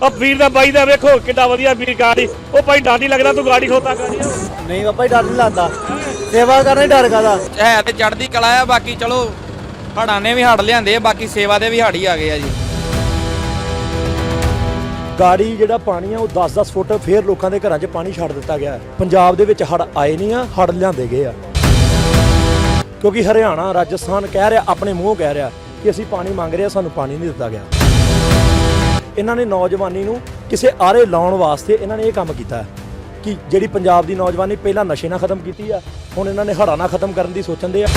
ਉਹ ਵੀਰ ਦਾ ਬਾਈ ਦਾ ਵੇਖੋ ਕਿੱਡਾ ਵਧੀਆ ਵੀਰ ਗਾੜੀ। ਉਹ ਭਾਈ ਡਾਡੀ ਲੱਗਦਾ ਤੂੰ ਗਾੜੀ ਖੋਤਾ ਗਾੜੀ ਨਹੀਂ ਬਾਬਾ ਜੀ ਡਰ ਨਹੀਂ ਲੱਗਦਾ। ਸੇਵਾ ਕਰਨੇ ਡਰ ਕਾਦਾ ਹੈ ਤੇ ਚੜ੍ਹਦੀ ਕਲਾ ਆ ਬਾਕੀ ਚਲੋ ਹੜਾਂ ਨੇ ਵੀ ਹੜ ਲਿਆਂਦੇ ਆ ਬਾਕੀ ਸੇਵਾ ਦੇ ਵੀ ਹੜ ਹੀ ਆ ਗਏ ਆ ਜੀ। ਗਾੜੀ ਜਿਹੜਾ ਪਾਣੀ ਆ ਉਹ 10-10 ਫੁੱਟ ਫੇਰ ਲੋਕਾਂ ਦੇ ਘਰਾਂ 'ਚ ਪਾਣੀ ਛੱਡ ਦਿੱਤਾ ਗਿਆ ਹੈ। ਪੰਜਾਬ ਦੇ ਵਿੱਚ ਹੜ ਆਏ ਨਹੀਂ ਆ ਹੜ ਲਿਆਂਦੇ ਗਏ ਆ। ਕਿਉਂਕਿ ਹਰਿਆਣਾ ਰਾਜਸਥਾਨ ਕਹਿ ਰਿਹਾ ਆਪਣੇ ਮੂੰਹੋਂ ਕਹਿ ਰਿਹਾ ਕਿ ਅਸੀਂ ਪਾਣੀ ਮੰਗ ਰਹੇ ਆ ਸਾਨੂੰ ਪਾਣੀ ਨਹੀਂ ਦਿੱਤਾ ਗਿਆ। ਇਹਨਾਂ ਨੇ ਨੌਜਵਾਨੀ ਨੂੰ ਕਿਸੇ ਆਰੇ ਲਾਉਣ ਵਾਸਤੇ ਇਹਨਾਂ ਨੇ ਇਹ ਕੰਮ ਕੀਤਾ ਕਿ ਜਿਹੜੀ ਪੰਜਾਬ ਦੀ ਨੌਜਵਾਨੀ ਪਹਿਲਾਂ ਨਸ਼ੇ ਨਾਲ ਖਤਮ ਕੀਤੀ ਆ ਹੁਣ ਇਹਨਾਂ ਨੇ ਹੜ੍ਹਾਂ ਨਾਲ ਖਤਮ ਕਰਨ ਦੀ ਸੋਚਣ ਦੇ ਆ।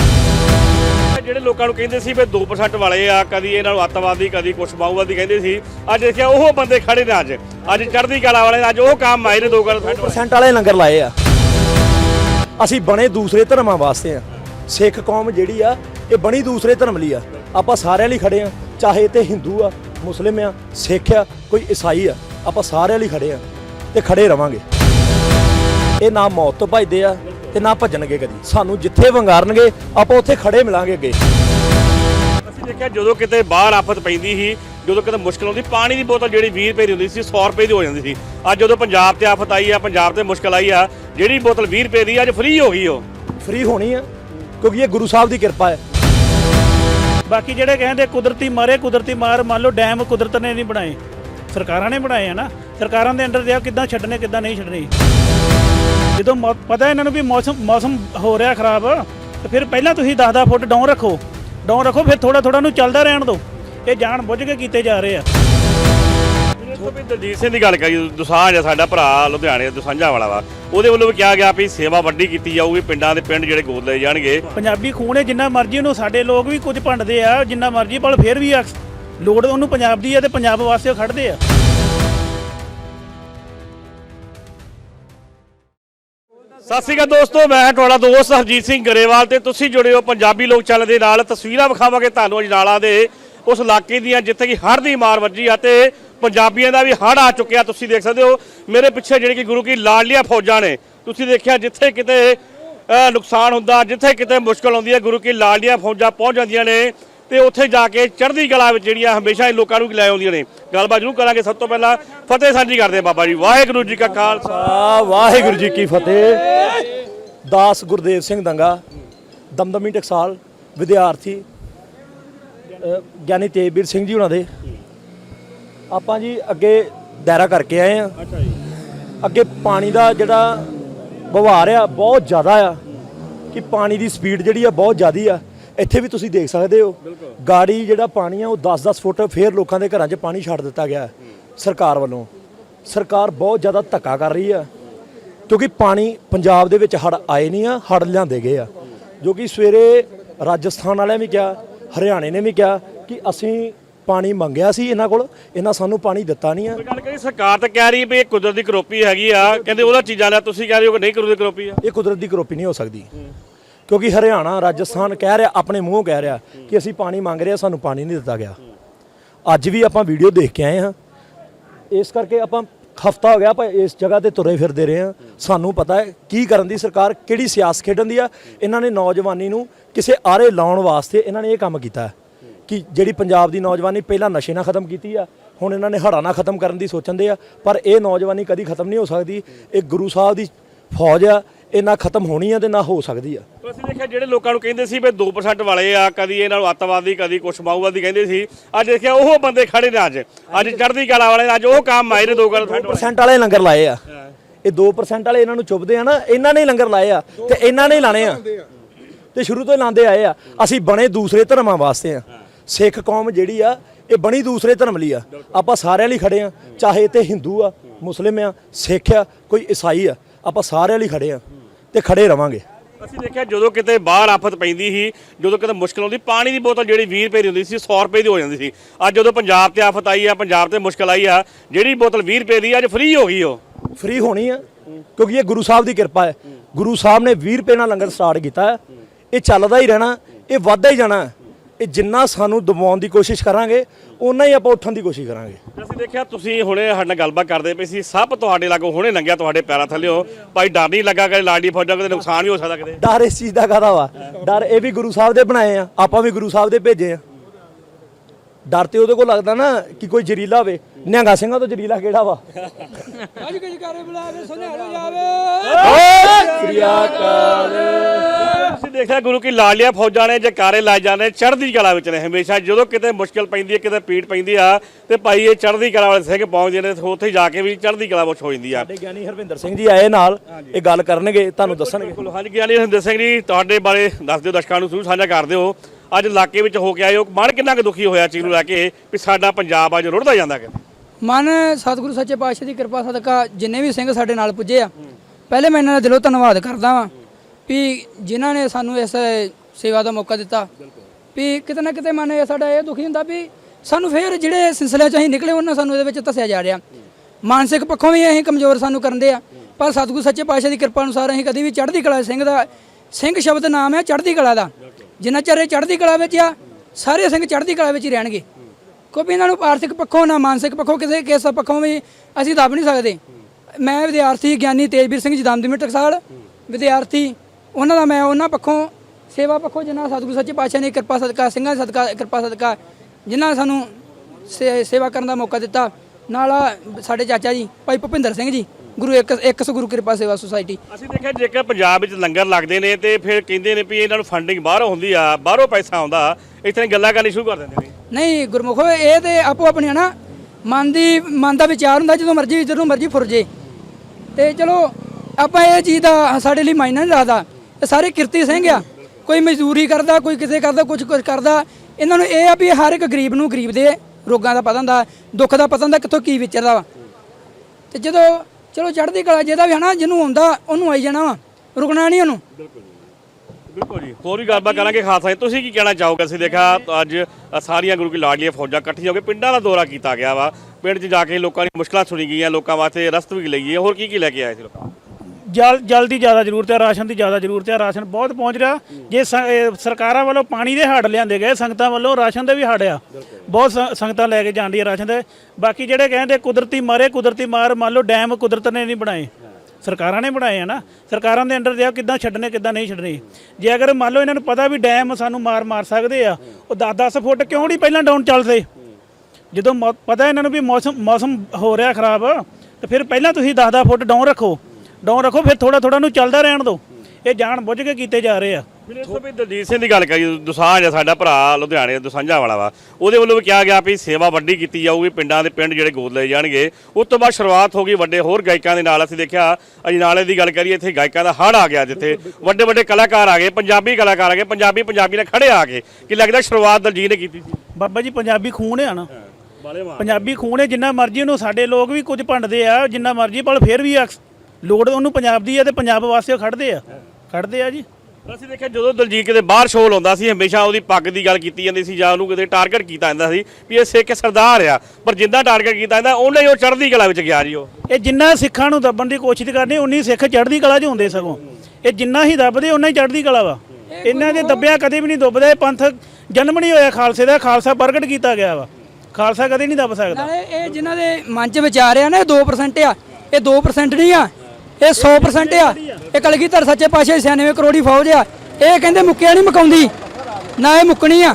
ਜਿਹੜੇ ਲੋਕਾਂ ਨੂੰ ਕਹਿੰਦੇ ਸੀ ਵੀ 2% ਵਾਲੇ ਆ ਕਦੀ ਇਹਨਾਂ ਨੂੰ ਅੱਤਵਾਦੀ ਕਦੀ ਕੁਛ ਮਾਊਵਾਦੀ ਕਹਿੰਦੇ ਸੀ ਅੱਜ ਦੇਖਿਆ ਉਹ ਬੰਦੇ ਖੜੇ ਨੇ ਅੱਜ। ਅੱਜ ਚੜ੍ਹਦੀ ਕਲਾ ਵਾਲੇ ਅੱਜ ਉਹ ਕੰਮ ਆਏ ਨੇ 2% ਪਰਸੈਂਟ ਵਾਲੇ। ਲੰਗਰ ਲਾਏ ਆ। ਅਸੀਂ ਬਣੇ ਦੂਸਰੇ ਧਰਮਾਂ ਵਾਸਤੇ ਆ। ਸਿੱਖ ਕੌਮ ਜਿਹੜੀ ਆ ਇਹ ਬਣੀ ਦੂਸਰੇ ਧਰਮ ਲਈ ਆ। ਆਪਾਂ ਸਾਰਿਆਂ ਲਈ ਖੜੇ ਆ ਚਾਹੇ ਤੇ ਹਿੰਦੂ ਆ ਮੁਸਲਿਮ ਆ ਸਿੱਖ ਆ ਕੋਈ ਈਸਾਈ ਆ ਆਪਾਂ ਸਾਰਿਆਂ ਲਈ ਖੜੇ ਆ ਤੇ ਖੜੇ ਰਵਾਂਗੇ। ਇਹ ਨਾ ਮੌਤ ਤੋਂ ਭੱਜਦੇ ਆ ਤੇ ਨਾ ਭੱਜਣਗੇ ਕਦੀ। ਸਾਨੂੰ ਜਿੱਥੇ ਵੰਗਾਰਨਗੇ ਆਪਾਂ ਉੱਥੇ ਖੜੇ ਮਿਲਾਂਗੇ ਅੱਗੇ। ਅਸੀਂ ਦੇਖਿਆ ਜਦੋਂ ਕਿਤੇ ਬਾਹਰ ਆਫਤ ਪੈਂਦੀ ਸੀ ਜਦੋਂ ਕਿਤੇ ਮੁਸ਼ਕਲ ਆਉਂਦੀ ਪਾਣੀ ਦੀ ਬੋਤਲ ਜਿਹੜੀ 20 ਰੁਪਏ ਦੀ ਹੁੰਦੀ ਸੀ 100 ਰੁਪਏ ਦੀ ਹੋ ਜਾਂਦੀ ਸੀ। ਅੱਜ ਜਦੋਂ ਪੰਜਾਬ ਤੇ ਆਫਤ ਆਈ ਆ ਪੰਜਾਬ ਤੇ ਮੁਸ਼ਕਲ ਆਈ ਆ ਜਿਹੜੀ ਬੋਤਲ 20 ਰੁਪਏ ਦੀ ਅੱਜ ਫ੍ਰੀ ਹੋ ਗਈ ਉਹ। ਫ੍ਰੀ ਹੋਣੀ ਆ ਕਿਉਂਕਿ ਇਹ ਗੁਰੂ ਸਾਹਿਬ ਦੀ ਕਿਰਪਾ ਹੈ। ਬਾਕੀ ਜਿਹੜੇ ਕਹਿੰਦੇ ਕੁਦਰਤੀ ਮਾਰੇ, ਕੁਦਰਤੀ ਮਾਰ ਮੰਨ ਲਓ ਡੈਮ ਕੁਦਰਤ ਨੇ ਨਹੀਂ ਬਣਾਏ। ਸਰਕਾਰਾਂ ਨੇ ਬਣਾਏ ਆ ਨਾ। ਸਰਕਾਰਾਂ ਦੇ ਅੰਡਰ ਦੇ ਆ ਕਿੱਦਾਂ ਛੱਡਣੇ, ਕਿੱਦਾਂ ਨਹੀਂ ਛੱਡਣੇ। ਜਦੋਂ ਮੌ- ਪਤਾ ਇਹਨਾਂ ਨੂੰ ਵੀ ਮੌਸਮ ਮੌਸਮ ਹੋ ਰਿਹਾ ਖਰਾਬ, ਤੇ ਫਿਰ ਪਹਿਲਾਂ ਤੁਸੀਂ 10-10 ਫੁੱਟ ਡਾਊਨ ਰੱਖੋ। ਡਾਊਨ ਰੱਖੋ, ਫਿਰ ਥੋੜਾ ਥੋੜਾ ਨੂੰ ਚੱਲਦਾ ਰਹਿਣ ਦਿਓ। ਇਹ ਜਾਣ ਬੁੱਝ ਕੇ ਕੀਤੇ ਜਾ ਰਹੇ ਆ। ਵੀ ਦਲਜੀਤ ਸਿੰਘ ਦੀ ਗੱਲ ਕਰੀ ਦੁਸਾਂਝ ਆ ਸਾਡਾ ਭਰਾ ਲੁਧਿਆਣੇ ਦੁਸਾਂਝਾ ਵਾਲਾ ਵਾ। ਉਹਦੇ ਵੱਲੋਂ ਵੀ ਕਿਹਾ ਗਿਆ ਵੀ ਸੇਵਾ ਵੱਡੀ ਕੀਤੀ ਜਾਊਗੀ ਪਿੰਡਾਂ ਦੇ ਪਿੰਡ ਜਿਹੜੇ ਗੋਦ ਲਏ ਜਾਣਗੇ। ਪੰਜਾਬੀ ਖੂਨ ਹੈ ਜਿੰਨਾ ਮਰਜ਼ੀ ਉਹਨੂੰ ਸਾਡੇ ਲੋਕ ਵੀ ਕੁਝ ਭੰਡਦੇ ਆ ਜਿੰਨਾ ਮਰਜ਼ੀ ਪਰ ਫਿਰ ਵੀ ਲੋੜ ਉਹਨੂੰ ਪੰਜਾਬ ਦੀ ਆ ਤੇ ਪੰਜਾਬ ਵਾਸਤੇ ਖੜਦੇ ਆ। ਸਤਿ ਸ਼੍ਰੀ ਅਕਾਲ ਦੋਸਤੋ ਮੈਂ ਤੁਹਾਡਾ ਦੋਸਤ ਹਰਜੀਤ ਸਿੰਘ ਗਰੇਵਾਲ ਤੇ ਤੁਸੀਂ ਜੁੜੇ ਹੋ ਪੰਜਾਬੀ ਲੋਕ ਚੱਲ ਦੇ ਨਾਲ। ਤਸਵੀਰਾਂ ਵਿਖਾਵਾਂਗੇ ਤੁਹਾਨੂੰ ਅਜਨਾਲਾ ਦੇ ਉਸ ਇਲਾਕੇ ਦੀਆਂ ਜਿੱਥੇ ਕਿ ਹੜ੍ਹ ਦੀ ਮਾਰ ਵੱਜੀ ਆ ਤੇ ਪੰਜਾਬੀਆਂ ਦਾ ਵੀ ਹੜ੍ਹ ਆ ਚੁੱਕਿਆ, ਤੁਸੀਂ ਦੇਖ ਸਕਦੇ ਹੋ। ਮੇਰੇ ਪਿੱਛੇ ਜਿਹੜੀ ਕਿ ਗੁਰੂ ਕੀ ਲਾਡਲੀਆਂ ਫੌਜਾਂ ਨੇ, ਤੁਸੀਂ ਦੇਖਿਆ ਜਿੱਥੇ ਕਿਤੇ ਨੁਕਸਾਨ ਹੁੰਦਾ, ਜਿੱਥੇ ਕਿਤੇ ਮੁਸ਼ਕਲ ਆਉਂਦੀ ਹੈ, ਗੁਰੂ ਕੀ ਲਾਡਲੀਆਂ ਫੌਜਾਂ ਪਹੁੰਚ ਜਾਂਦੀਆਂ ਨੇ ਤੇ ਉੱਥੇ ਜਾ ਕੇ ਚੜ੍ਹਦੀ ਕਲਾ ਵਿੱਚ ਜਿਹੜੀਆਂ ਹਮੇਸ਼ਾ ਹੀ ਲੋਕਾਂ ਨੂੰ ਲੈ ਆਉਂਦੀਆਂ ਨੇ। ਗੱਲਬਾਤ ਜ਼ਰੂਰ ਕਰਾਂਗੇ ਸਭ ਤੋਂ ਪਹਿਲਾਂ। ਫਤਿਹ ਸਾਂਝੀ ਕਰਦੇ ਹਾਂ ਬਾਬਾ ਜੀ। ਵਾਹਿਗੁਰੂ ਜੀ ਕਾ ਖਾਲਸਾ। ਵਾਹਿਗੁਰੂ ਜੀ ਕੀ ਫਤਿਹ। ਦਾਸ ਗੁਰਦੇਵ ਸਿੰਘ ਦੰਗਾ, ਦਮਦਮੀ ਟਕਸਾਲ, ਵਿਦਿਆਰਥੀ ਗਿਆਨੀ ਤੇਜਵੀਰ ਸਿੰਘ ਜੀ ਉਹਨਾਂ ਦੇ। ਆਪਾਂ ਜੀ ਅੱਗੇ ਦਾਇਰਾ ਕਰਕੇ ਆਏ ਆ। ਅੱਗੇ ਪਾਣੀ ਦਾ ਜਿਹੜਾ ਵਹਾਰ ਆ ਬਹੁਤ ਜ਼ਿਆਦਾ ਆ ਕਿ ਪਾਣੀ ਦੀ ਸਪੀਡ ਜਿਹੜੀ ਆ ਬਹੁਤ ਜ਼ਿਆਦੀ ਆ। ਇੱਥੇ ਵੀ ਤੁਸੀਂ ਦੇਖ ਸਕਦੇ ਹੋ। ਗਾੜੀ ਜਿਹੜਾ ਪਾਣੀ ਆ ਉਹ 10-10 ਫੁੱਟ ਫੇਰ ਲੋਕਾਂ ਦੇ ਘਰਾਂ 'ਚ ਪਾਣੀ ਛੱਡ ਦਿੱਤਾ ਗਿਆ ਸਰਕਾਰ ਵੱਲੋਂ। ਸਰਕਾਰ ਬਹੁਤ ਜ਼ਿਆਦਾ ਧੱਕਾ ਕਰ ਰਹੀ ਆ। ਕਿਉਂਕਿ ਪਾਣੀ ਪੰਜਾਬ ਦੇ ਵਿੱਚ ਹੜ ਆਏ ਨਹੀਂ ਆ ਹੜ ਲਿਆਂਦੇ ਗਏ ਆ। ਜੋ ਕਿ ਸਵੇਰੇ ਰਾਜਸਥਾਨ ਵਾਲਿਆਂ ਵੀ ਕਿਹਾ ਹਰਿਆਣੇ ਨੇ ਵੀ ਕਿਹਾ ਕਿ ਅਸੀਂ ਪਾਣੀ ਮੰਗਿਆ ਸੀ ਇਹਨਾਂ ਕੋਲ ਇਹਨਾਂ ਸਾਨੂੰ ਪਾਣੀ ਦਿੱਤਾ ਨਹੀਂ ਆ। ਗੱਲ ਕਰੀ ਸਰਕਾਰ ਤਾਂ ਕਹਿ ਰਹੀ ਵੀ ਇਹ ਕੁਦਰਤ ਦੀ ਕਰੋਪੀ ਹੈਗੀ ਆ। ਕਹਿੰਦੇ ਉਹਦਾ ਚੀਜ਼ਾਂ ਦਾ ਤੁਸੀਂ ਕਹਿ ਰਹੇ ਹੋ ਕਿ ਨਹੀਂ ਕੁਦਰਤ ਦੀ ਕਰੋਪੀ ਆ? ਇਹ ਕੁਦਰਤ ਦੀ ਕਰੋਪੀ ਨਹੀਂ ਹੋ ਸਕਦੀ। ਕਿਉਂਕਿ ਹਰਿਆਣਾ ਰਾਜਸਥਾਨ ਕਹਿ ਰਿਹਾ ਆਪਣੇ ਮੂੰਹੋਂ ਕਹਿ ਰਿਹਾ ਕਿ ਅਸੀਂ ਪਾਣੀ ਮੰਗ ਰਹੇ ਆ ਸਾਨੂੰ ਪਾਣੀ ਨਹੀਂ ਦਿੱਤਾ ਗਿਆ। ਅੱਜ ਵੀ ਆਪਾਂ ਵੀਡੀਓ ਦੇਖ ਕੇ ਆਏ ਹਾਂ। ਇਸ ਕਰਕੇ ਆਪਾਂ ਹਫਤਾ ਹੋ ਗਿਆ ਆਪਾਂ ਇਸ ਜਗ੍ਹਾ ਤੇ ਤੁਰੇ ਫਿਰਦੇ ਰਹੇ ਹਾਂ। ਸਾਨੂੰ ਪਤਾ ਹੈ ਕੀ ਕਰਨ ਦੀ ਸਰਕਾਰ ਕਿਹੜੀ ਸਿਆਸਤ ਖੇਡਣ ਦੀ ਆ। ਇਹਨਾਂ ਨੇ ਨੌਜਵਾਨੀ ਨੂੰ ਕਿਸੇ ਆਰੇ ਲਾਉਣ ਵਾਸਤੇ ਇਹਨਾਂ ਨੇ ਇਹ ਕੰਮ ਕੀਤਾ। ਹੈ ਕਿ ਜਿਹੜੀ ਪੰਜਾਬ ਦੀ ਨੌਜਵਾਨੀ ਪਹਿਲਾਂ ਨਸ਼ੇ ਨਾਲ ਖਤਮ ਕੀਤੀ ਆ ਹੁਣ ਇਹਨਾਂ ਨੇ ਹੜ੍ਹਾਂ ਨਾਲ ਖਤਮ ਕਰਨ ਦੀ ਸੋਚਣ ਦੇ ਆ ਪਰ ਇਹ ਨੌਜਵਾਨੀ ਕਦੀ ਖਤਮ ਨਹੀਂ ਹੋ ਸਕਦੀ। ਇਹ ਗੁਰੂ ਸਾਹਿਬ ਦੀ ਫੌਜ ਆ ਇਹ ਨਾ ਖਤਮ ਹੋਣੀ ਆ ਤੇ ਨਾ ਹੋ ਸਕਦੀ ਆ। ਅਸੀਂ ਦੇਖਿਆ ਜਿਹੜੇ ਲੋਕਾਂ ਨੂੰ ਕਹਿੰਦੇ ਸੀ ਵੀ 2% ਵਾਲੇ ਆ ਕਦੀ ਇਹਨਾਂ ਨੂੰ ਅੱਤਵਾਦੀ ਕਦੀ ਕੁਛ ਮਾਊਵਾਦੀ ਕਹਿੰਦੇ ਸੀ ਅੱਜ ਦੇਖਿਆ ਉਹ ਬੰਦੇ ਖੜੇ ਨੇ ਅੱਜ। ਅੱਜ ਚੜ੍ਹਦੀ ਕਲਾ ਵਾਲੇ ਅੱਜ ਉਹ ਕੰਮ ਆਏ ਨੇ 2% 2% ਵਾਲੇ। ਲੰਗਰ ਲਾਏ ਆ। ਇਹ 2% ਵਾਲੇ ਇਹਨਾਂ ਨੂੰ ਚੁੱਪਦੇ ਆ ਨਾ ਇਹਨਾਂ ਨੇ ਲੰਗਰ ਲਾਏ ਆ ਤੇ ਇਹਨਾਂ ਨੇ ਲਾਣੇ ਆ। ਤੇ ਸ਼ੁਰੂ ਤੋਂ ਹੀ ਲਾਉਂਦੇ ਆਏ ਆ। ਅਸੀਂ ਬਣੇ ਦੂਸਰੇ ਧਰਮਾਂ ਵਾਸਤੇ ਆ। ਸਿੱਖ ਕੌਮ ਜਿਹੜੀ ਆ ਇਹ ਬਣੀ ਦੂਸਰੇ ਧਰਮ ਲਈ ਆ। ਆਪਾਂ ਸਾਰਿਆਂ ਲਈ ਖੜੇ ਆ ਚਾਹੇ ਤੇ ਹਿੰਦੂ ਆ ਮੁਸਲਿਮ ਆ ਸਿੱਖ ਆ ਕੋਈ ਈਸਾਈ ਆ ਆਪਾਂ ਸਾਰਿਆਂ ਲਈ ਖੜੇ ਆ ਤੇ ਖੜੇ ਰਵਾਂਗੇ। ਅਸੀਂ ਦੇਖਿਆ ਜਦੋਂ ਕਿਤੇ ਬਾਹਰ ਆਫਤ ਪੈਂਦੀ ਸੀ ਜਦੋਂ ਕਿਤੇ ਮੁਸ਼ਕਲ ਆਉਂਦੀ ਪਾਣੀ ਦੀ ਬੋਤਲ ਜਿਹੜੀ 20 ਰੁਪਏ ਦੀ ਹੁੰਦੀ ਸੀ 100 ਰੁਪਏ ਦੀ ਹੋ ਜਾਂਦੀ ਸੀ। ਅੱਜ ਜਦੋਂ ਪੰਜਾਬ ਤੇ ਆਫਤ ਆਈ ਆ ਪੰਜਾਬ ਤੇ ਮੁਸ਼ਕਲ ਆਈ ਆ ਜਿਹੜੀ ਬੋਤਲ 20 ਰੁਪਏ ਦੀ ਅੱਜ ਫ੍ਰੀ ਹੋ ਗਈ ਉਹ। ਫ੍ਰੀ ਹੋਣੀ ਆ ਕਿਉਂਕਿ ਇਹ ਗੁਰੂ ਸਾਹਿਬ ਦੀ ਕਿਰਪਾ ਹੈ। ਗੁਰੂ ਸਾਹਿਬ ਨੇ 20 ਰੁਪਏ ਨਾਲ ਲੰਗਰ ਸਟਾਰਟ ਕੀਤਾ ਇਹ ਚੱਲਦਾ ਹੀ ਰਹਿਣਾ ਇਹ ਵੱਧਦਾ ਹੀ ਜਾਣਾ। ਇਹ ਜਿੰਨਾ ਸਾਨੂੰ ਦਬਾਉਣ ਦੀ ਕੋਸ਼ਿਸ਼ ਕਰਾਂਗੇ ਓਨਾ ਹੀ ਆਪਾਂ ਉੱਠਣ ਦੀ ਕੋਸ਼ਿਸ਼ ਕਰਾਂਗੇ। ਅਸੀਂ ਦੇਖਿਆ ਤੁਸੀਂ ਹੁਣੇ ਸਾਡੇ ਨਾਲ ਗੱਲਬਾਤ ਕਰਦੇ ਪਏ ਸੀ ਸਭ ਤੁਹਾਡੇ ਲਾਗੋਂ ਹੁਣੇ ਲੰਘਿਆ ਤੁਹਾਡੇ ਪੈਰਾਂ ਥੱਲੇਓ। ਭਾਈ ਡਰ ਨਹੀਂ ਲੱਗਾ ਕਿ ਲਾਡੀ ਫੌਜਾਂ ਕਿਤੇ ਨੁਕਸਾਨ ਵੀ ਹੋ ਸਕਦਾ ਕਿਤੇ ਡਰ ਇਸ ਚੀਜ਼ ਦਾ ਕਾਹਦਾ ਵਾ? ਡਰ ਇਹ ਵੀ ਗੁਰੂ ਸਾਹਿਬ ਦੇ ਬਣਾਏ ਆ ਆਪਾਂ ਵੀ ਗੁਰੂ ਸਾਹਿਬ ਦੇ ਭੇਜੇ ਆ। ਡਰ ਤੇ ਉਹਦੇ ਕੋਲ ਲੱਗਦਾ ਨਾ ਕਿ ਕੋਈ ਜ਼ਰੀਲਾ ਹੋਵੇ। ਨਿਹੰਗਾ ਸਿੰਘਾਂ ਤੋਂ ਜਰੀਲਾ ਕਿਹੜਾ ਵਾ? ਅੱਜ ਕੁਝ ਕਰੇ ਬੁਲਾਵੇ ਸੁਨਿਆਰੋ ਜਾਵੇ ਸ੍ਰੀ ਅਕਾਲ ਤੁਸੀਂ ਦੇਖਿਆ ਗੁਰੂ ਕੀ ਲਾਲੀਆਂ ਫੌਜਾਂ ਨੇ ਜਕਾਰੇ ਲਾਏ ਜਾਂਦੇ ਚੜ੍ਹਦੀ ਕਲਾ ਵਿੱਚ ਨੇ ਹਮੇਸ਼ਾ। ਜਦੋਂ ਕਿਤੇ ਮੁਸ਼ਕਲ ਪੈਂਦੀ ਹੈ ਕਿਤੇ ਪੀੜ ਪੈਂਦੀ ਆ ਤੇ ਭਾਈ ਇਹ ਚੜ੍ਹਦੀ ਕਲਾ ਵਾਲੇ ਸਿੰਘ ਪਹੁੰਚਦੇ ਨੇ ਉੱਥੇ ਜਾ ਕੇ ਵੀ ਚੜ੍ਹਦੀ ਕਲਾ ਵਿੱਚ ਹੋ ਜਾਂਦੀ ਆ। ਸਾਡੇ ਗਿਆਨੀ ਹਰਵਿੰਦਰ ਸਿੰਘ ਜੀ ਆਏ ਨਾਲ ਇਹ ਗੱਲ ਕਰਨਗੇ ਤੁਹਾਨੂੰ ਦੱਸਣਗੇ। ਬਿਲਕੁਲ। ਹਾਂਜੀ ਗਿਆਨੀ ਹਰਿੰਦਰ ਸਿੰਘ ਜੀ ਤੁਹਾਡੇ ਬਾਰੇ ਦੱਸ ਦਿਓ ਦਰਸ਼ਕਾਂ ਨੂੰ ਜ਼ਰੂਰ ਸਾਂਝਾ ਕਰ ਦਿਓ। ਅੱਜ ਇਲਾਕੇ ਵਿੱਚ ਹੋ ਕੇ ਆਏ ਹੋ ਮਨ ਕਿੰਨਾ ਕੁ ਦੁਖੀ ਹੋਇਆ ਚੀਜ਼ ਨੂੰ ਲੈ ਕੇ ਵੀ ਸਾਡਾ ਪੰਜਾਬ ਅੱਜ ਰੁੜਦਾ ਜਾਂਦਾ ਕਿ ਮਨ ਸਤਿਗੁਰੂ ਸੱਚੇ ਪਾਤਸ਼ਾਹ ਦੀ ਕਿਰਪਾ ਸਦਕਾ ਜਿੰਨੇ ਵੀ ਸਿੰਘ ਸਾਡੇ ਨਾਲ ਪੁੱਜੇ ਆ, ਪਹਿਲੇ ਮੈਂ ਇਹਨਾਂ ਦਾ ਦਿਲੋਂ ਧੰਨਵਾਦ ਕਰਦਾ ਵਾਂ ਵੀ ਜਿਨ੍ਹਾਂ ਨੇ ਸਾਨੂੰ ਇਸ ਸੇਵਾ ਦਾ ਮੌਕਾ ਦਿੱਤਾ। ਵੀ ਕਿਤੇ ਨਾ ਕਿਤੇ ਮਨ ਸਾਡਾ ਇਹ ਦੁਖੀ ਹੁੰਦਾ ਵੀ ਸਾਨੂੰ ਫੇਰ ਜਿਹੜੇ ਸਿਲਸਿਲੇ ਚ ਅਸੀਂ ਨਿਕਲੇ ਉਹਨਾਂ ਸਾਨੂੰ ਇਹਦੇ ਵਿੱਚ ਦੱਸਿਆ ਜਾ ਰਿਹਾ। ਮਾਨਸਿਕ ਪੱਖੋਂ ਵੀ ਅਸੀਂ ਕਮਜ਼ੋਰ ਸਾਨੂੰ ਕਰਦੇ ਆ। ਪਰ ਸਤਿਗੁਰੂ ਸੱਚੇ ਪਾਤਸ਼ਾਹ ਦੀ ਕਿਰਪਾ ਅਨੁਸਾਰ ਅਸੀਂ ਕਦੀ ਵੀ ਚੜ੍ਹਦੀ ਕਲਾ ਸਿੰਘ ਦਾ, ਸਿੰਘ ਸ਼ਬਦ ਨਾਮ ਹੈ ਚੜ੍ਹਦੀ ਕਲਾ ਦਾ। ਜਿੰਨਾ ਚਿਰ ਇਹ ਚੜ੍ਹਦੀ ਕਲਾ ਵਿੱਚ ਆ, ਸਾਰੇ ਸਿੰਘ ਚੜ੍ਹਦੀ ਕਲਾ ਵਿੱਚ ਹੀ ਰਹਿਣਗੇ। ਕਿਉਂਕਿ ਇਹਨਾਂ ਨੂੰ ਆਰਥਿਕ ਪੱਖੋਂ ਨਾ ਮਾਨਸਿਕ ਪੱਖੋਂ ਕਿਸੇ ਕਿਸੇ ਪੱਖੋਂ ਵੀ ਅਸੀਂ ਦੱਬ ਨਹੀਂ ਸਕਦੇ। ਮੈਂ ਵਿਦਿਆਰਥੀ ਗਿਆਨੀ ਤੇਜਵੀਰ ਸਿੰਘ ਜੀ ਦਮਦਮੀ ਟਕਸਾਲ ਵਿਦਿਆਰਥੀ ਉਹਨਾਂ ਦਾ ਮੈਂ ਉਹਨਾਂ ਪੱਖੋਂ, ਸੇਵਾ ਪੱਖੋਂ ਜਿਨ੍ਹਾਂ ਸਤਿਗੁਰੂ ਸੱਚੇ ਪਾਤਸ਼ਾਹ ਨੇ ਕਿਰਪਾ ਸਦਕਾ, ਸਿੰਘਾਂ ਦੀ ਸਦਕਾ, ਕਿਰਪਾ ਸਦਕਾ, ਜਿਨ੍ਹਾਂ ਨੇ ਸਾਨੂੰ ਸੇ- ਸੇਵਾ ਕਰਨ ਦਾ ਮੌਕਾ ਦਿੱਤਾ। ਨਾਲ ਆ ਸਾਡੇ ਚਾਚਾ ਜੀ, ਭਾਈ ਭੁਪਿੰਦਰ ਸਿੰਘ ਜੀ। ਗੁਰੂ ਇੱਕ ਇੱਕ ਗੁਰੂ ਕਿਰਪਾ ਸੇਵਾ ਸੁਸਾਇਟੀ। ਅਸੀਂ ਦੇਖਿਆ ਜੇਕਰ ਪੰਜਾਬ ਵਿੱਚ ਲੰਗਰ ਲੱਗਦੇ ਨੇ ਤੇ ਫਿਰ ਕਹਿੰਦੇ ਨੇ ਵੀ ਇਹਨਾਂ ਨੂੰ ਫੰਡਿੰਗ ਬਾਹਰੋਂ ਹੁੰਦੀ ਆ ਬਾਹਰੋਂ ਪੈਸਾ ਆਉਂਦਾ ਇੱਥੇ ਗੱਲਾਂ ਕਰਨੀ ਸ਼ੁਰੂ ਕਰ ਦਿੰਦੇ ਨੇ। ਨਹੀਂ ਗੁਰਮੁਖੋ ਇਹ ਤੇ ਆਪੋ ਆਪਣੀਆਂ ਨਾ ਮਨ ਦੀ ਮਨ ਦਾ ਵਿਚਾਰ ਹੁੰਦਾ ਜਦੋਂ ਮਰਜ਼ੀ ਜਦੋਂ ਮਰਜ਼ੀ ਫੁਰਜੇ। ਤੇ ਚਲੋ ਆਪਾਂ ਇਹ ਚੀਜ਼ ਦਾ ਸਾਡੇ ਲਈ ਮਾਇਨਾ ਨਹੀਂ ਰੱਖਦਾ। ਇਹ ਸਾਰੇ ਕਿਰਤੀ ਸਿੰਘ ਆ। ਕੋਈ ਮਜ਼ਦੂਰੀ ਕਰਦਾ ਕੋਈ ਕਿਸੇ ਕਰਦਾ ਕੁਝ ਕੁਝ ਕਰਦਾ। ਇਹਨਾਂ ਨੂੰ ਇਹ ਆ ਵੀ ਹਰ ਇੱਕ ਗਰੀਬ ਨੂੰ ਗਰੀਬ ਦੇ ਰੋਗਾਂ ਦਾ ਪਤਾ ਹੁੰਦਾ ਦੁੱਖ ਦਾ ਪਤਾ ਹੁੰਦਾ ਕਿੱਥੋਂ ਕੀ ਵਿਚਰਦਾ ਵਾ। ਤੇ ਜਦੋਂ ਚਲੋ ਚੜ੍ਹਦੀ ਕਲਾ ਜਿਹਦਾ ਵੀ ਹਨਾ ਜਿਹਨੂੰ ਆਉਂਦਾ, ਉਹਨੂੰ ਆਈ ਜਾਣਾ ਵਾ। ਰੁਕਣਾ ਨਹੀਂ ਉਹਨੂੰ। ਬਿਲਕੁਲ ਜੀ। ਹੋਰ ਵੀ ਗੱਲਬਾਤ ਕਰਾਂਗੇ ਖਾਸ ਹੈ ਤੁਸੀਂ ਕੀ ਕਹਿਣਾ ਚਾਹੋਗੇ? ਅਸੀਂ ਦੇਖਿਆ ਅੱਜ ਸਾਰੀਆਂ ਗੁਰੂ ਕੀ ਲਾਡਲੀਆਂ ਫੌਜਾਂ ਇਕੱਠੀਆਂ ਹੋ ਕੇ ਪਿੰਡਾਂ ਦਾ ਦੌਰਾ ਕੀਤਾ ਗਿਆ ਵਾ। ਪਿੰਡ 'ਚ ਜਾ ਕੇ ਲੋਕਾਂ ਦੀ ਮੁਸ਼ਕਲਾਂ ਸੁਣੀ ਗਈਆਂ, ਲੋਕਾਂ ਵਾਸਤੇ ਰਸਤ ਵੀ ਲਈ ਗਈ ਹੋਰ ਕੀ ਕੀ ਲੈ ਕੇ ਆਏ ਸੀ ਲੋਕਾਂ? ਜਲ ਜਲ ਦੀ ਜ਼ਿਆਦਾ ਜ਼ਰੂਰਤ ਹੈ, ਰਾਸ਼ਨ ਦੀ ਜ਼ਿਆਦਾ ਜ਼ਰੂਰਤ ਹੈ, ਰਾਸ਼ਨ ਬਹੁਤ ਪਹੁੰਚ ਰਿਹਾ। ਜੇ ਸ- ਇਹ ਸਰਕਾਰਾਂ ਵੱਲੋਂ ਪਾਣੀ ਦੇ ਹੜ ਲਿਆਂਦੇ ਗਏ, ਸੰਗਤਾਂ ਵੱਲੋਂ ਰਾਸ਼ਨ ਦੇ ਵੀ ਹੜ ਆ। ਬਹੁਤ ਸ- ਸੰਗਤਾਂ ਲੈ ਕੇ ਜਾਂਦੀ ਰਾਸ਼ਨ ਦੇ। ਬਾਕੀ ਜਿਹੜੇ ਕਹਿੰਦੇ ਕੁਦਰਤੀ ਮਾਰੇ, ਕੁਦਰਤੀ ਮਾਰ ਮੰਨ ਲਓ ਡੈਮ ਕੁਦਰਤ ਨੇ ਨਹੀਂ ਬਣਾਏ। ਸਰਕਾਰਾਂ ਨੇ ਬਣਾਏ ਆ ਨਾ। ਸਰਕਾਰਾਂ ਦੇ ਅੰਡਰ ਦੇ ਆ ਕਿੱਦਾਂ ਛੱਡਣੇ ਕਿੱਦਾਂ ਨਹੀਂ ਛੱਡਣੇ ਜੇ ਅਗਰ ਮੰਨ ਲਓ ਇਹਨਾਂ ਨੂੰ ਪਤਾ ਵੀ ਡੈਮ ਸਾਨੂੰ ਮਾਰ ਮਾਰ ਸਕਦੇ ਆ, ਉਹ 10-10 ਫੁੱਟ ਕਿਉਂ ਨਹੀਂ ਪਹਿਲਾਂ ਡਾਊਨ ਚੱਲਦੇ? ਜਦੋਂ ਮੌ- ਪਤਾ ਇਹਨਾਂ ਨੂੰ ਵੀ ਮੌਸਮ ਮੌਸਮ ਹੋ ਰਿਹਾ ਖਰਾਬ, ਤੇ ਫਿਰ ਪਹਿਲਾਂ ਤੁਸੀਂ 10-10 ਫੁੱਟ ਡਾਊਨ ਰੱਖੋ। ਡਾਊਨ ਰੱਖੋ ਫਿਰ ਥੋੜਾ ਥੋੜਾ ਨੂੰ ਚੱਲਦਾ ਰਹਿਣ ਦਿਓ। ਇਹ ਜਾਣ ਬੁੱਝ ਕੇ ਕੀਤੇ ਜਾ ਰਹੇ ਆ। ਮੈਨੂੰ ਇਸ ਤੋਂ ਵੀ ਦਲਜੀਤ ਸਿੰਘ ਦੀ ਗੱਲ ਕਰੀ ਦੁਸਾਂਝ ਸਾਡਾ ਭਰਾ ਲੁਧਿਆਣੇ ਦੁਸਾਂਝਾ ਵਾਲਾ ਵਾ। ਉਹਦੇ ਵੱਲੋਂ ਵੀ ਕਿਹਾ ਗਿਆ ਵੀ ਸੇਵਾ ਵੱਡੀ ਕੀਤੀ ਜਾਊਗੀ ਪਿੰਡਾਂ ਦੇ ਪਿੰਡ ਜਿਹੜੇ ਗੋਦ ਲਏ ਜਾਣਗੇ। ਉਸ ਤੋਂ ਬਾਅਦ ਸ਼ੁਰੂਆਤ ਹੋ ਗਈ ਵੱਡੇ ਹੋਰ ਗਾਇਕਾਂ ਦੇ ਨਾਲ। ਅਸੀਂ ਦੇਖਿਆ ਅਜਨਾਲੇ ਦੀ ਗੱਲ ਕਰੀਏ ਇੱਥੇ ਗਾਇਕਾਂ ਦਾ ਹੜ ਆ ਗਿਆ ਜਿੱਥੇ। ਵੱਡੇ ਵੱਡੇ ਕਲਾਕਾਰ ਆ ਗਏ ਪੰਜਾਬੀ ਕਲਾਕਾਰ ਆ ਗਏ ਪੰਜਾਬੀ ਪੰਜਾਬੀ ਨਾਲ ਖੜੇ ਆ ਗਏ ਕਿ ਲੱਗਦਾ ਸ਼ੁਰੂਆਤ ਦਲਜੀਤ ਨੇ ਕੀਤੀ ਸੀ? ਬਾਬਾ ਜੀ ਪੰਜਾਬੀ ਖੂਨ ਆ ਨਾ। ਪੰਜਾਬੀ ਖੂਨ ਹੈ ਜਿੰਨਾ ਮਰਜ਼ੀ ਉਹਨੂੰ ਸਾਡੇ ਲੋਕ ਵੀ ਕੁਝ ਭੰਡਦੇ ਆ ਜਿੰਨਾ ਮਰਜ਼ੀ ਪਰ ਫਿਰ ਵੀ ਲੋੜ ਉਹਨੂੰ ਪੰਜਾਬ ਦੀ ਹੈ ਤੇ ਪੰਜਾਬ ਵਾਸਤੇ ਉਹ ਖੜਦੇ ਆ। ਖੜਦੇ ਆ ਜੀ। ਅਸੀਂ ਦੇਖਿਆ ਜਦੋਂ ਦਲਜੀਤ ਕਿਤੇ ਬਾਹਰ ਸ਼ੋਅ ਲਾਉਂਦਾ ਸੀ ਹਮੇਸ਼ਾ ਉਹਦੀ ਪੱਗ ਦੀ ਗੱਲ ਕੀਤੀ ਜਾਂਦੀ ਸੀ ਜਾਂ ਉਹਨੂੰ ਕਿਤੇ ਟਾਰਗੇਟ ਕੀਤਾ ਜਾਂਦਾ ਸੀ ਵੀ ਇਹ ਸਿੱਖ ਸਰਦਾਰ ਆ। ਪਰ ਜਿੰਦਾ ਟਾਰਗੇਟ ਕੀਤਾ ਜਾਂਦਾ ਉਹਨੇ ਹੀ ਉਹ ਚੜ੍ਹਦੀ ਕਲਾ ਵਿੱਚ ਗਿਆ ਜੀ ਉਹ। ਇਹ ਜਿੰਨਾ ਸਿੱਖਾਂ ਨੂੰ ਦੱਬਣ ਦੀ ਕੋਸ਼ਿਸ਼ ਕਰਦੇ ਉਨੀ ਸਿੱਖ ਚੜ੍ਹਦੀ ਕਲਾ 'ਚ ਹੁੰਦੇ ਸਗੋਂ। ਇਹ ਜਿੰਨਾ ਹੀ ਦੱਬਦੇ ਉਨਾ ਹੀ ਚੜ੍ਹਦੀ ਕਲਾ ਵਾ। ਇਹਨਾਂ ਦੇ ਦੱਬਿਆ ਕਦੇ ਵੀ ਨਹੀਂ ਡੁੱਬਦਾ ਇਹ ਪੰਥ ਜਨਮ ਨਹੀਂ ਹੋਇਆ ਖਾਲਸੇ ਦਾ ਖਾਲਸਾ ਪ੍ਰਗਟ ਕੀਤਾ ਗਿਆ ਵਾ। ਖਾਲਸਾ ਕਦੇ ਨਹੀਂ ਦੱਬ ਸਕਦਾ। ਨਾਲੇ ਇਹ ਜਿਨ੍ਹਾਂ ਦੇ ਮਨ 'ਚ ਵਿਚਾਰ ਆ ਨਾ ਇਹ 2% ਆ। ਇਹ 2% ਨਹੀਂ ਆ। ਇਹ 100% ਆ। ਇਹ ਕਲਗੀਧਰ ਸੱਚੇ ਪਾਤਸ਼ਾਹ 96 ਕਰੋੜੀ ਫੌਜ ਆ। ਇਹ ਕਹਿੰਦੇ ਮੁੱਕਿਆ ਨਹੀਂ ਮੁਕਾਉਂਦੀ। ਨਾ ਇਹ ਮੁੱਕਣੀ ਆ।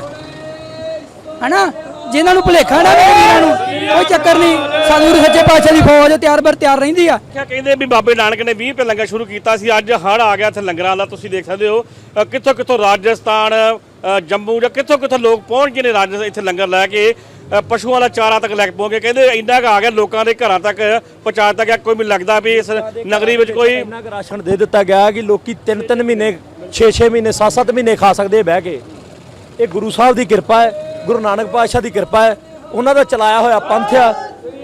ਹਨਾ? ਜਿਨ੍ਹਾਂ ਨੂੰ ਭੁਲੇਖਾ ਨਾ ਪਵੇ ਇਹਨਾਂ ਨੂੰ ਕੋਈ ਚੱਕਰ ਨਹੀਂ। ਸਤਿਗੁਰੂ ਸੱਚੇ ਪਾਤਸ਼ਾਹ ਦੀ ਫੌਜ ਤਿਆਰ ਬਰ ਤਿਆਰ ਰਹਿੰਦੀ ਆ। ਕਿਆ ਕਹਿੰਦੇ ਵੀ ਬਾਬੇ ਨਾਨਕ ਨੇ 20 ਰੁਪਏ ਲੰਗਰ ਸ਼ੁਰੂ ਕੀਤਾ ਸੀ। ਅੱਜ ਹੜ ਆ ਗਿਆ ਇੱਥੇ ਲੰਗਰਾਂ ਦਾ, ਤੁਸੀਂ ਦੇਖ ਸਕਦੇ ਹੋ। ਕਿੱਥੋਂ ਕਿੱਥੋਂ ਰਾਜਸਥਾਨ ਜੰਮੂ ਜਾਂ ਕਿੱਥੋਂ ਕਿੱਥੋਂ ਲੋਕ ਪਹੁੰਚ ਗਏ ਨੇ ਰਾਜਸਥਾਨ ਇੱਥੇ ਲੰਗਰ ਲੈ ਕੇ। ਪਸ਼ੂਆਂ ਦਾ ਚਾਰਾ ਤੱਕ ਲੈ ਪਹੁੰਚ। ਕਹਿੰਦੇ ਇੰਨਾ ਕੁ ਆ ਗਿਆ ਲੋਕਾਂ ਦੇ ਘਰਾਂ ਤੱਕ ਪਹੁੰਚਾ ਦਿੱਤਾ ਗਿਆ। ਕੋਈ ਮੈਨੂੰ ਲੱਗਦਾ ਵੀ ਇਸ ਨਗਰੀ ਵਿੱਚ ਕੋਈ ਇੰਨਾ ਕੁ ਰਾਸ਼ਨ ਦੇ ਦਿੱਤਾ ਗਿਆ ਕਿ ਲੋਕੀ 3-3 ਮਹੀਨੇ 6-6 ਮਹੀਨੇ 7-7 ਮਹੀਨੇ ਖਾ ਸਕਦੇ ਬਹਿ ਕੇ। ਇਹ ਗੁਰੂ ਸਾਹਿਬ ਦੀ ਕਿਰਪਾ ਹੈ ਗੁਰੂ ਨਾਨਕ ਪਾਤਸ਼ਾਹ ਦੀ ਕਿਰਪਾ ਹੈ। ਉਹਨਾਂ ਦਾ ਚਲਾਇਆ ਹੋਇਆ ਪੰਥ ਆ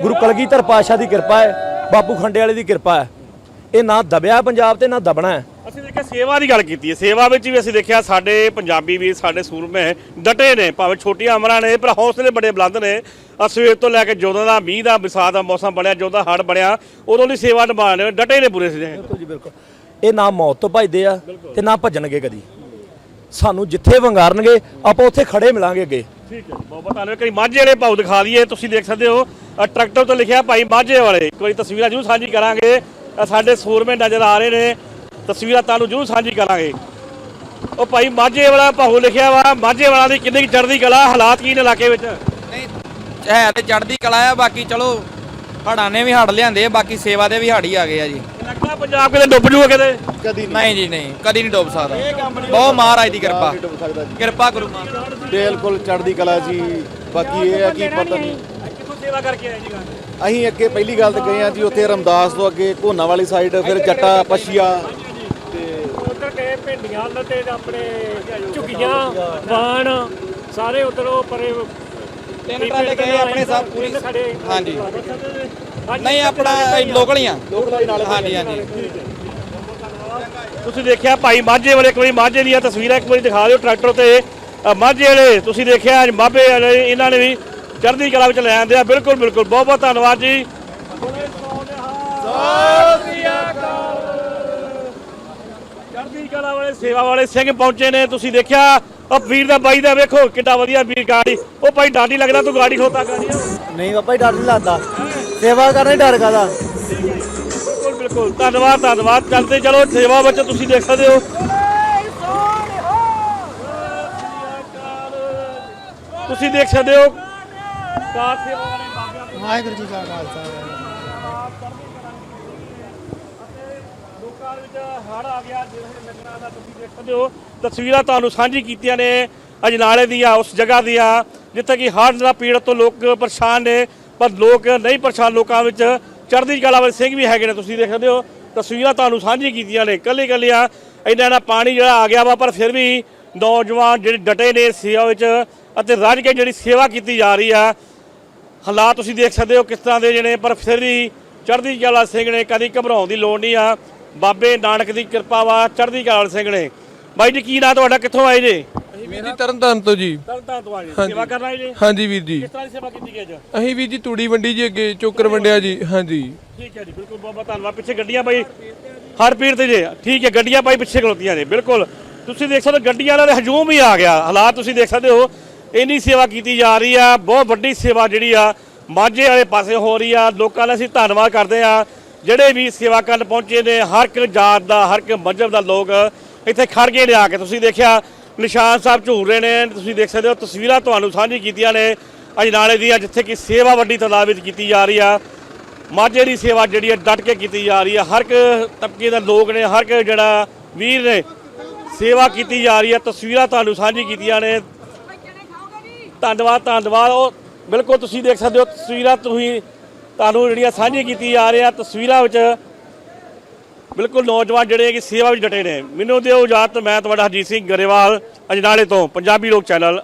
ਗੁਰੂ ਕਲਗੀਧਰ ਪਾਤਸ਼ਾਹ ਦੀ ਕਿਰਪਾ ਹੈ ਬਾਪੂ ਖੰਡੇ ਵਾਲੇ ਦੀ ਕਿਰਪਾ ਹੈ। ਇਹ ਨਾ ਦਬਿਆ ਪੰਜਾਬ ਤੇ ਨਾ ਦਬਣਾ ਹੈ। ਅਸੀਂ ਦੇਖਿਆ ਸੇਵਾ ਦੀ ਗੱਲ ਕੀਤੀ ਹੈ। ਸੇਵਾ ਵਿੱਚ ਵੀ ਅਸੀਂ ਦੇਖਿਆ ਸਾਡੇ ਪੰਜਾਬੀ ਵੀ ਸਾਡੇ ਸੂਰਮੇ ਡਟੇ ਨੇ। ਭਾਵੇਂ ਛੋਟੀਆਂ ਉਮਰਾਂ ਨੇ ਪਰ ਹੌਸਲੇ ਬੜੇ ਬੁਲੰਦ ਨੇ। ਸਵੇਰ ਤੋਂ ਲੈ ਕੇ ਜਦੋਂ ਦਾ ਮੀਂਹ ਦਾ ਬਰਸਾਤ ਦਾ ਮੌਸਮ ਬਣਿਆ ਜਦੋਂ ਦਾ ਹੜ੍ਹ ਬਣਿਆ ਉਦੋਂ ਦੀ ਸੇਵਾ ਨਿਭਾ ਨੇ, ਡਟੇ ਨੇ ਪੂਰੇ ਸੀ ਬਿਲਕੁਲ ਜੀ ਬਿਲਕੁਲ। ਇਹ ਨਾ ਮੌਤ ਤੋਂ ਭੱਜਦੇ ਆ ਤੇ ਨਾ ਭੱਜਣਗੇ ਕਦੀ। ਸਾਨੂੰ ਜਿੱਥੇ ਵੰਗਾਰਨਗੇ ਆਪਾਂ ਉੱਥੇ ਖੜੇ ਮਿਲਾਂਗੇ ਅੱਗੇ। ਠੀਕ ਹੈ ਬਹੁਤ ਬਹੁਤ ਧੰਨਵਾਦ। ਕਰੀ ਮਾਝੇ ਵਾਲੇ ਭਾਉ ਦਿਖਾ ਦਈਏ। ਤੁਸੀਂ ਦੇਖ ਸਕਦੇ ਹੋ ਟਰੈਕਟਰ ਤੋਂ ਲਿਖਿਆ ਭਾਈ ਮਾਝੇ ਵਾਲੇ। ਕੋਈ ਤਸਵੀਰਾਂ ਜ਼ਰੂਰ ਸਾਂਝੀ ਕਰਾਂਗੇ। ਸਾਡੇ ਸੂਰਮੇ ਨਜ਼ਰ ਆ ਰਹੇ ਨੇ। ਤਸਵੀਰਾਂ ਤੁਹਾਨੂੰ ਜ਼ਰੂਰ ਸਾਂਝੀ ਕਰਾਂਗੇ। ਉਹ ਭਾਈ ਮਾਝੇ ਵਾਲਾ ਭਾਉ ਲਿਖਿਆ ਵਾ ਮਾਝੇ ਵਾਲਾ ਦੀ ਕਿੰਨੀ ਚੜ੍ਹਦੀ ਕਲਾ ਹਾਲਾਤ ਕੀ ਨੇ ਇਲਾਕੇ ਵਿੱਚ? ਨਹੀਂ ਹੈ ਤੇ ਚੜ੍ਹਦੀ ਕਲਾ ਆ ਬਾਕੀ ਚਲੋ ਹੜਾਂ ਨੇ ਵੀ ਹੜ ਲਿਆਂਦੇ ਆ ਬਾਕੀ ਸੇਵਾ ਦੇ ਵੀ ਹੜ ਆ ਗਏ ਆ ਜੀ। ਲੱਗਦਾ ਪੰਜਾਬ ਕਿਤੇ ਡੁੱਬ ਜੂਗਾ ਕਿਤੇ? ਕਦੀ ਨਹੀਂ। ਨਹੀਂ ਜੀ ਨਹੀਂ ਕਦੀ ਨਹੀਂ ਡੁੱਬ ਸਕਦਾ। ਬਹੁਤ ਮਹਾਰਾਜ ਦੀ ਕਿਰਪਾ। ਡੁੱਬ ਸਕਦਾ ਜੀ। ਕਿਰਪਾ ਗੁਰੂ ਮਹਾਰਾਜ ਬਿਲਕੁਲ ਚੜ੍ਹਦੀ ਕਲਾ ਜੀ। ਬਾਕੀ ਇਹ ਆ ਕਿ ਪਤਾ ਨਹੀਂ। ਕਿੱਥੋਂ ਸੇਵਾ ਕਰਕੇ ਆਏ ਜੀ ਅਸੀਂ ਅੱਗੇ ਪਹਿਲੀ ਗੱਲ ਤੇ ਗਏ ਆ ਜੀ ਉੱਥੇ ਰਮਦਾਸ ਤੋਂ ਅੱਗੇ ਘੋਨਾ ਵਾਲੀ ਸਾਈਡ ਫਿਰ ਜੱਟਾ ਪਛੀਆ। ਉਧਰ ਗਏ ਭਿੰਡੀਆਂ ਵੱਲ ਤੇ ਆਪਣੇ ਝੁੱਗੀਆਂ ਵਾਣ ਸਾਰੇ ਉਧਰੋਂ ਪਰੇ ਤਿੰਨ ਟਰਾਲੇ ਗਏ ਆਪਣੇ ਸਭ ਪੂਰੀ ਖੜੇ ਹਾਂਜੀ। ਨਹੀਂ ਆਪਣਾ ਲੋਕਲ ਹੀ ਆ। ਹਾਂਜੀ ਹਾਂਜੀ। ਤੁਸੀਂ ਦੇਖਿਆ ਭਾਈ ਮਾਝੇ ਵਾਲੇ ਇੱਕ ਵਾਰੀ ਮਾਝੇ ਦੀਆਂ ਤਸਵੀਰਾਂ ਇੱਕ ਵਾਰੀ ਦਿਖਾ ਦਿਓ ਟਰੈਕਟਰ ਤੇ। ਮਾਝੇ ਵਾਲੇ ਤੁਸੀਂ ਦੇਖਿਆ ਅੱਜ ਮਾਝੇ ਵਾਲੇ ਇਹਨਾਂ ਨੇ ਵੀ ਚੜ੍ਹਦੀ ਕਲਾ ਵਿੱਚ ਲੈ ਆਂਦੇ ਆ। ਬਿਲਕੁਲ ਬਿਲਕੁਲ। ਬਹੁਤ ਬਹੁਤ ਧੰਨਵਾਦ ਜੀ। ਚੜ੍ਹਦੀ ਕਲਾ ਵਾਲੇ ਸੇਵਾ ਵਾਲੇ ਸਿੰਘ ਪਹੁੰਚੇ ਨੇ। ਤੁਸੀਂ ਦੇਖਿਆ ਉਹ ਵੀਰ ਦਾ ਬਾਈ ਦਾ ਵੇਖੋ ਕਿੱਡਾ ਵਧੀਆ ਵੀਰ ਗਾੜੀ। ਉਹ ਭਾਈ ਡਾਡੀ ਲੱਗਦਾ ਤੂੰ ਗਾੜੀ ਖੋਤਾ ਗਾੜੀ ਨਹੀਂ ਬਾਬਾ ਡਰ ਨਹੀਂ ਲੱਗਦਾ। ਸੇਵਾ ਕਰਨੀ ਡਰ ਕਾਦਾ ਬਿਲਕੁਲ ਬਿਲਕੁਲ। ਧੰਨਵਾਦ ਧੰਨਵਾਦ। ਚੱਲਦੇ ਚਲੋ ਸੇਵਾ ਵਿੱਚ ਤੁਸੀਂ ਦੇਖ ਸਕਦੇ ਹੋ। ਤੁਸੀਂ ਦੇਖ ਸਕਦੇ ਹੋ ਕਾਰ ਸੇਵਾ ਵਾਲੇ ਬਾਬਿਆਂ ਤੋਂ ਵਾਹਿਗੁਰੂ ਜੀ ਕਾ ਖਾਲਸਾ ਲੋਕਾਂ ਵਿੱਚ ਹੜ ਆ ਗਿਆ ਜਿਹੜੇ ਲੱਗਣਾ ਦਾ ਤੁਸੀਂ ਦੇਖ ਸਕਦੇ ਹੋ। ਤਸਵੀਰਾਂ ਤੁਹਾਨੂੰ ਸਾਂਝੀ ਕੀਤੀਆਂ ਨੇ ਅਜਨਾਲੇ ਦੀਆਂ ਉਸ ਜਗ੍ਹਾ ਦੀਆਂ ਜਿੱਥੇ ਕਿ ਹੜ੍ਹ ਦਾ ਪੀੜਤ ਤੋਂ ਲੋਕ ਪਰੇਸ਼ਾਨ ਨੇ ਪਰ ਲੋਕ ਨਹੀਂ ਪਰੇਸ਼ਾਨ ਲੋਕਾਂ ਵਿੱਚ। ਚੜ੍ਹਦੀ ਕਲਾ ਵਾਲੇ ਸਿੰਘ ਵੀ ਹੈਗੇ ਨੇ ਤੁਸੀਂ ਦੇਖ ਸਕਦੇ ਹੋ। ਤਸਵੀਰਾਂ ਤੁਹਾਨੂੰ ਸਾਂਝੀ ਕੀਤੀਆਂ ਨੇ ਕੱਲੀ ਕੱਲੀਆਂ ਇੰਨਾ ਨਾ ਪਾਣੀ ਜਿਹੜਾ ਆ ਗਿਆ ਵਾ ਪਰ ਫਿਰ ਵੀ ਨੌਜਵਾਨ ਜਿਹੜੇ ਡਟੇ ਨੇ ਸੇਵਾ ਵਿੱਚ ਅਤੇ ਰੱਜ ਕੇ ਜਿਹੜੀ ਸੇਵਾ ਕੀਤੀ ਜਾ ਰਹੀ ਆ ਹਾਲਾਤ ਤੁਸੀਂ ਦੇਖ ਸਕਦੇ ਹੋ ਕਿਸ ਤਰ੍ਹਾਂ ਦੇ ਜਿਹੜੇ ਪਰ ਫਿਰ ਵੀ ਚੜ੍ਹਦੀ ਕਲਾ ਸਿੰਘ ਨੇ ਕਦੀ ਘਬਰਾਉਣ ਦੀ ਲੋੜ ਨਹੀਂ ਆ। ਬਾਬੇ ਨਾਨਕ ਦੀ ਕਿਰਪਾ ਵਾ ਚੜ੍ਹਦੀ ਕਲਾ ਸਿੰਘ ਨੇ। ਬਾਈ ਜੀ ਕੀ ਨਾਂ ਤੁਹਾਡਾ? ਕਿੱਥੋਂ ਆਏ ਜੇ? ਵੀਰ ਜੀ ਤਰਨਤਾਰਨ ਤੋਂ ਜੀ। ਤਰਨਤਾਰਨ ਤੋਂ ਆਏ ਜੇ। ਸੇਵਾ ਕਰਨ ਆਏ ਜੇ? ਹਾਂਜੀ ਵੀਰ ਜੀ। ਕਿਸ ਤਰ੍ਹਾਂ ਦੀ ਸੇਵਾ ਕੀਤੀ ਗਈ ਅੱਜ? ਅਸੀਂ ਵੀਰ ਜੀ ਤੂੜੀ ਮੰਡੀ ਜੀ ਅੱਗੇ ਚੋਕਰ ਵੰਡਿਆ ਜੀ। ਹਾਂਜੀ। ਠੀਕ ਹੈ ਜੀ ਬਿਲਕੁਲ ਬਹੁਤ ਬਹੁਤ ਧੰਨਵਾਦ। ਪਿੱਛੇ ਗੱਡੀਆਂ ਬਾਈ ਹਰ ਪੀੜ ਤੇ ਜੇ। ਠੀਕ ਹੈ ਗੱਡੀਆਂ ਬਾਈ ਪਿੱਛੇ ਖਲੋਤੀਆਂ ਨੇ ਬਿਲਕੁਲ। ਤੁਸੀਂ ਦੇਖ ਸਕਦੇ ਹੋ ਗੱਡੀਆਂ ਵਾਲੇ ਹਜੂਮ ਹੀ ਆ ਗਿਆ। ਹਾਲਾਤ ਤੁਸੀਂ ਦੇਖ ਸਕਦੇ ਹੋ ਇੰਨੀ ਸੇਵਾ ਕੀਤੀ ਜਾ ਰਹੀ ਆ, ਬਹੁਤ ਵੱਡੀ ਸੇਵਾ ਜਿਹੜੀ ਆ, ਮਾਝੇ ਵਾਲੇ ਪਾਸੇ ਹੋ ਰਹੀ ਆ, ਲੋਕਾਂ ਦਾ ਅਸੀਂ ਧੰਨਵਾਦ ਕਰਦੇ ਆ। ਜਿਹੜੇ ਵੀ ਸੇਵਾ ਕਰਨ ਪਹੁੰਚੇ ਨੇ, ਹਰ ਇੱਕ ਜਾਤ ਦਾ, ਹਰ ਇੱਕ ਮਜ਼ਹਬ ਦਾ ਲੋਕ ਇੱਥੇ ਖੜ ਕੇ ਲਿਆ ਕੇ ਤੁਸੀਂ ਦੇਖਿਆ, ਨਿਸ਼ਾਨ ਸਾਹਿਬ ਝੂਰ ਰਹੇ ਨੇ, ਤੁਸੀਂ ਦੇਖ ਸਕਦੇ ਹੋ ਤਸਵੀਰਾਂ ਤੁਹਾਨੂੰ ਸਾਂਝੀ ਕੀਤੀਆਂ ਨੇ। ਅਜਨਾਲੇ ਦੀਆਂ ਜਿੱਥੇ ਕਿ ਸੇਵਾ ਵੱਡੀ ਤਾਦਾਦ ਵਿੱਚ ਕੀਤੀ ਜਾ ਰਹੀ ਆ। ਮਾਝੇ ਦੀ ਸੇਵਾ ਜਿਹੜੀ ਹੈ ਡਟ ਕੇ ਕੀਤੀ ਜਾ ਰਹੀ ਹੈ ਹਰ ਇੱਕ ਤਬਕੇ ਦੇ ਲੋਕ ਨੇ, ਹਰ ਇੱਕ ਜਿਹੜਾ ਵੀਰ ਨੇ, ਸੇਵਾ ਕੀਤੀ ਜਾ ਰਹੀ ਹੈ ਤਸਵੀਰਾਂ ਤੁਹਾਨੂੰ ਸਾਂਝੀ ਕੀਤੀਆਂ ਨੇ। ਧੰਨਵਾਦ ਧੰਨਵਾਦ। ਉਹ ਬਿਲਕੁਲ ਤੁਸੀਂ ਦੇਖ ਸਕਦੇ ਹੋ, ਤਸਵੀਰਾਂ ਤੁਸੀਂ ਤੁਹਾਨੂੰ ਜਿਹੜੀਆਂ ਸਾਂਝੀ ਕੀਤੀ ਜਾ ਰਹੀਆਂ ਤਸਵੀਰਾਂ ਵਿੱਚ ਬਿਲਕੁਲ ਨੌਜਵਾਨ ਜਿਹੜੇ ਕਿ ਸੇਵਾ ਵਿੱਚ ਡਟੇ ਨੇ। ਮੈਨੂੰ ਦਿਓ ਇਜਾਜ਼ਤ, ਮੈਂ ਤੁਹਾਡਾ ਹਰਜੀਤ ਸਿੰਘ ਗਰੇਵਾਲ, ਅਜਨਾਲੇ ਤੋਂ, ਪੰਜਾਬੀ ਲੋਕ ਚੈਨਲ